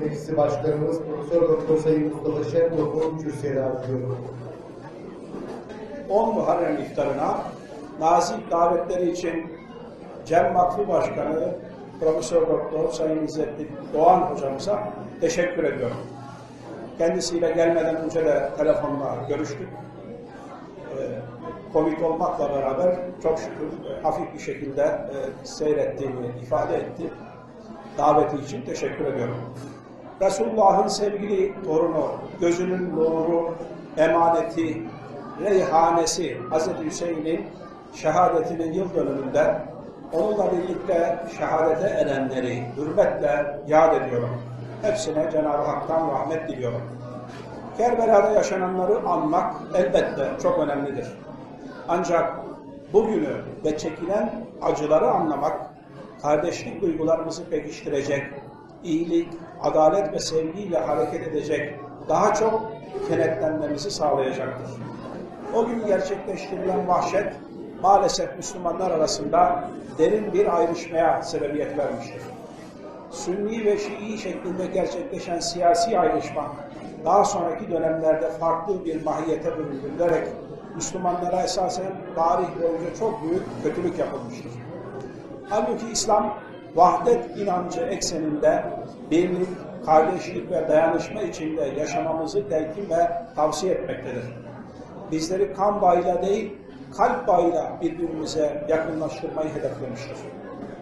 Meclisi Başkanımız Profesör Doktor Sayın Mustafa Şentop'u kürsüye davet ediyorum. 10 Muharrem iftarına nazik davetleri için Cem Vakfı Başkanı Profesör Doktor Sayın İzzettin Doğan hocamıza teşekkür ediyorum. Kendisiyle gelmeden önce de telefonla görüştük. Ee, Covid olmakla beraber çok şükür e, hafif bir şekilde e, seyrettiğini ifade etti. Daveti için teşekkür ediyorum. Resulullah'ın sevgili torunu, gözünün nuru, emaneti, reyhanesi Hz. Hüseyin'in şehadetinin yıl dönümünde onunla birlikte şehadete erenleri hürmetle yad ediyorum. Hepsine Cenab-ı Hak'tan rahmet diliyorum. Kerbela'da yaşananları anmak elbette çok önemlidir. Ancak bugünü ve çekilen acıları anlamak, kardeşlik duygularımızı pekiştirecek, iyilik, adalet ve sevgiyle hareket edecek, daha çok kenetlenmemizi sağlayacaktır. O gün gerçekleştirilen vahşet, maalesef Müslümanlar arasında derin bir ayrışmaya sebebiyet vermiştir. Sünni ve Şii şeklinde gerçekleşen siyasi ayrışma, daha sonraki dönemlerde farklı bir mahiyete büründürülerek Müslümanlara esasen tarih boyunca çok büyük kötülük yapılmıştır. Halbuki İslam vahdet inancı ekseninde birlik, kardeşlik ve dayanışma içinde yaşamamızı telkin ve tavsiye etmektedir. Bizleri kan bağıyla değil, kalp bağıyla birbirimize yakınlaştırmayı hedeflemiştir.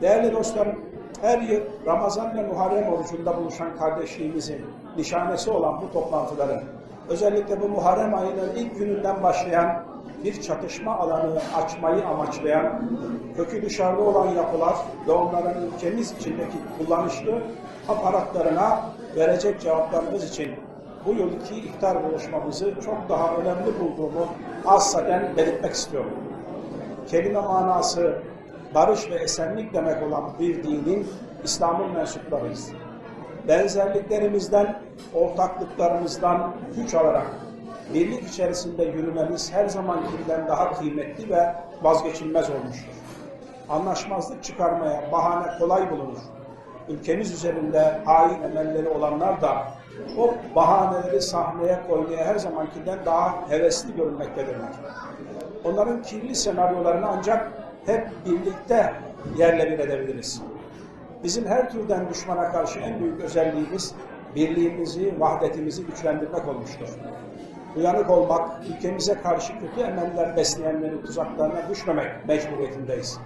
Değerli dostlarım, her yıl Ramazan ve Muharrem orucunda buluşan kardeşliğimizin nişanesi olan bu toplantıların, özellikle bu Muharrem ayının ilk gününden başlayan bir çatışma alanı açmayı amaçlayan, kökü dışarıda olan yapılar ve onların ülkemiz içindeki kullanışlı aparatlarına verecek cevaplarımız için bu yılki iftar buluşmamızı çok daha önemli bulduğumu hassaten belirtmek istiyorum. Kelime manası barış ve esenlik demek olan bir dinin İslam'ın mensuplarıyız. Benzerliklerimizden, ortaklıklarımızdan güç alarak birlik içerisinde yürümemiz her zamankinden daha kıymetli ve vazgeçilmez olmuştur. Anlaşmazlık çıkarmaya bahane kolay bulunur. Ülkemiz üzerinde hain emelleri olanlar da o bahaneleri sahneye koymaya her zamankinden daha hevesli görünmektedirler. Onların kirli senaryolarını ancak hep birlikte yerle bir edebiliriz. Bizim her türden düşmana karşı en büyük özelliğimiz birliğimizi, vahdetimizi güçlendirmek olmuştur. Uyanık olmak, ülkemize karşı kötü emeller besleyenlerin tuzaklarına düşmemek mecburiyetindeyiz.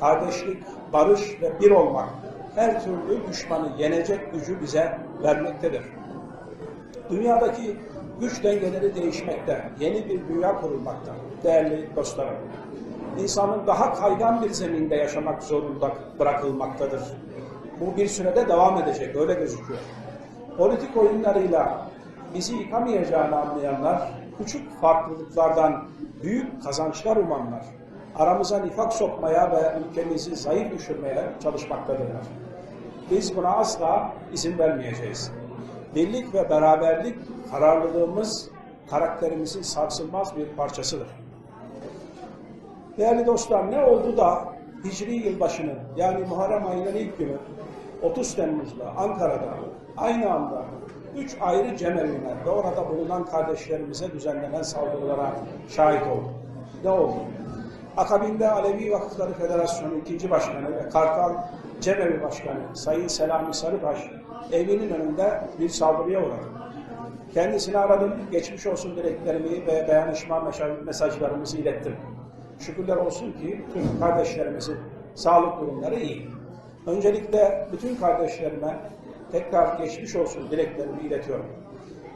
Kardeşlik, barış ve bir olmak her türlü düşmanı yenecek gücü bize vermektedir. Dünyadaki güç dengeleri değişmekte, yeni bir dünya kurulmakta değerli dostlarım. İnsanın daha kaygan bir zeminde yaşamak zorunda bırakılmaktadır. Bu bir sürede devam edecek, öyle gözüküyor. Politik oyunlarıyla bizi yıkamayacağını anlayanlar, küçük farklılıklardan büyük kazançlar umanlar, aramıza nifak sokmaya ve ülkemizi zayıf düşürmeye çalışmaktadırlar. Biz buna asla izin vermeyeceğiz. Birlik ve beraberlik kararlılığımız, karakterimizin sarsılmaz bir parçasıdır. Değerli dostlar ne oldu da Hicri yılbaşının yani Muharrem ayının ilk günü 30 Temmuz'da Ankara'da aynı anda üç ayrı cemevine ve orada bulunan kardeşlerimize düzenlenen saldırılara şahit olduk. Ne oldu? Akabinde Alevi Vakıfları Federasyonu ikinci başkanı ve Kartal Cemevi Başkanı Sayın Selami Sarıbaş evinin önünde bir saldırıya uğradı. Kendisini aradım, geçmiş olsun dileklerimi ve dayanışma mesajlarımızı ilettim. Şükürler olsun ki tüm kardeşlerimizin sağlık durumları iyi. Öncelikle bütün kardeşlerime tekrar geçmiş olsun dileklerimi iletiyorum.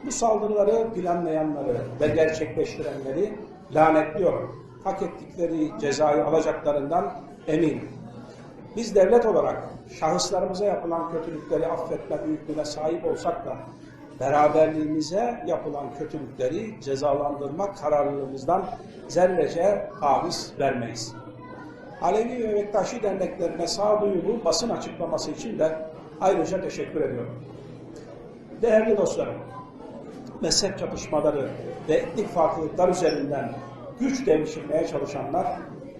Bu saldırıları planlayanları ve gerçekleştirenleri lanetliyorum. Hak ettikleri cezayı alacaklarından eminim. Biz devlet olarak şahıslarımıza yapılan kötülükleri affetme büyüklüğüne sahip olsak da beraberliğimize yapılan kötülükleri cezalandırmak kararlılığımızdan zerrece havis vermeyiz. Alevi ve Bektaşi derneklerine sağduyulu basın açıklaması için de ayrıca teşekkür ediyorum. Değerli dostlarım, mezhep çatışmaları ve etnik farklılıklar üzerinden güç devşirmeye çalışanlar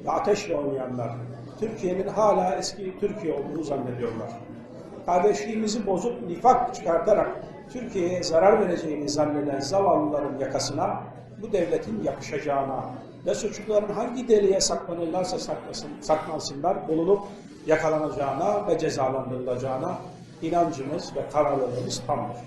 ve ateşle oynayanlar, Türkiye'nin hala eski Türkiye olduğunu zannediyorlar. kardeşliğimizi bozup nifak çıkartarak Türkiye'ye zarar vereceğini zanneden zavallıların yakasına bu devletin yapışacağına ve suçluların hangi deliğe saklanırlarsa saklasın, saklansınlar bulunup yakalanacağına ve cezalandırılacağına inancımız ve kararlılığımız tamdır.